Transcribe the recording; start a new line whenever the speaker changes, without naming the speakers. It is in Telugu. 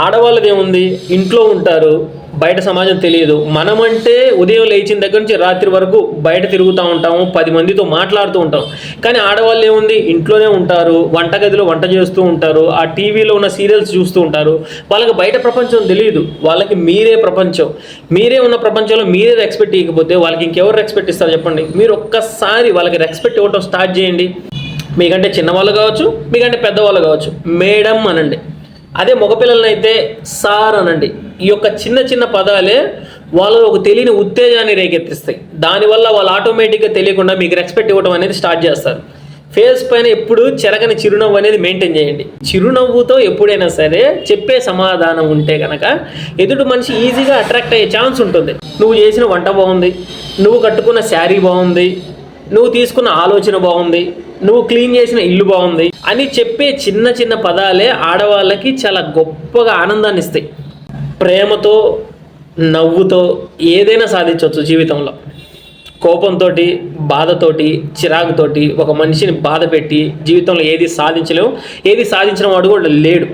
ఆడవాళ్ళది ఏముంది ఇంట్లో ఉంటారు. బయట సమాజం తెలియదు. మనమంటే ఉదయం లేచిన దగ్గర నుంచి రాత్రి వరకు బయట తిరుగుతూ ఉంటాము. పది మందితో మాట్లాడుతూ ఉంటాం. కానీ ఆడవాళ్ళు ఏముంది ఇంట్లోనే ఉంటారు. వంటగదిలో వంట చేస్తూ ఉంటారు. ఆ టీవీలో ఉన్న సీరియల్స్ చూస్తూ ఉంటారు. వాళ్ళకి బయట ప్రపంచం తెలియదు. వాళ్ళకి మీరే ప్రపంచం. మీరే ఉన్న ప్రపంచంలో మీరే రెస్పెక్ట్ ఇవ్వకపోతే వాళ్ళకి ఇంకెవరు రెస్పెక్ట్ ఇస్తారు చెప్పండి? మీరు ఒక్కసారి వాళ్ళకి రెస్పెక్ట్ ఇవ్వటం స్టార్ట్ చేయండి. మీకంటే చిన్నవాళ్ళు కావచ్చు మీకంటే పెద్దవాళ్ళు కావచ్చు. మేడం అనండి. అదే మగపిల్లలనైతే సార్ అనండి. ఈ యొక్క చిన్న చిన్న పదాలే వాళ్ళలో ఒక తెలియని ఉత్తేజాన్ని రేకెత్తిస్తాయి. దానివల్ల వాళ్ళు ఆటోమేటిక్గా తెలియకుండా మీకు రెస్పెక్ట్ ఇవ్వడం అనేది స్టార్ట్ చేస్తారు. ఫేస్ పైన ఎప్పుడు చెరగని చిరునవ్వు అనేది మెయింటైన్ చేయండి. చిరునవ్వుతో ఎప్పుడైనా సరే చెప్పే సమాధానం ఉంటే కనుక ఎదుటి మనిషి ఈజీగా అట్రాక్ట్ అయ్యే ఛాన్స్ ఉంటుంది. నువ్వు చేసిన వంట బాగుంది. నువ్వు కట్టుకున్న శారీ బాగుంది. నువ్వు తీసుకున్న ఆలోచన బాగుంది నువ్వు క్లీన్ చేసిన ఇల్లు బాగుంది అని చెప్పే చిన్న చిన్న పదాలే ఆడవాళ్ళకి చాలా గొప్పగా ఆనందాన్ని ఇస్తాయి. ప్రేమతో నవ్వుతో ఏదైనా సాధించవచ్చు జీవితంలో. కోపంతో బాధతోటి చిరాకుతోటి ఒక మనిషిని బాధ పెట్టి జీవితంలో ఏది సాధించలేవు ఏది సాధించిన వాడు కూడా లేడు.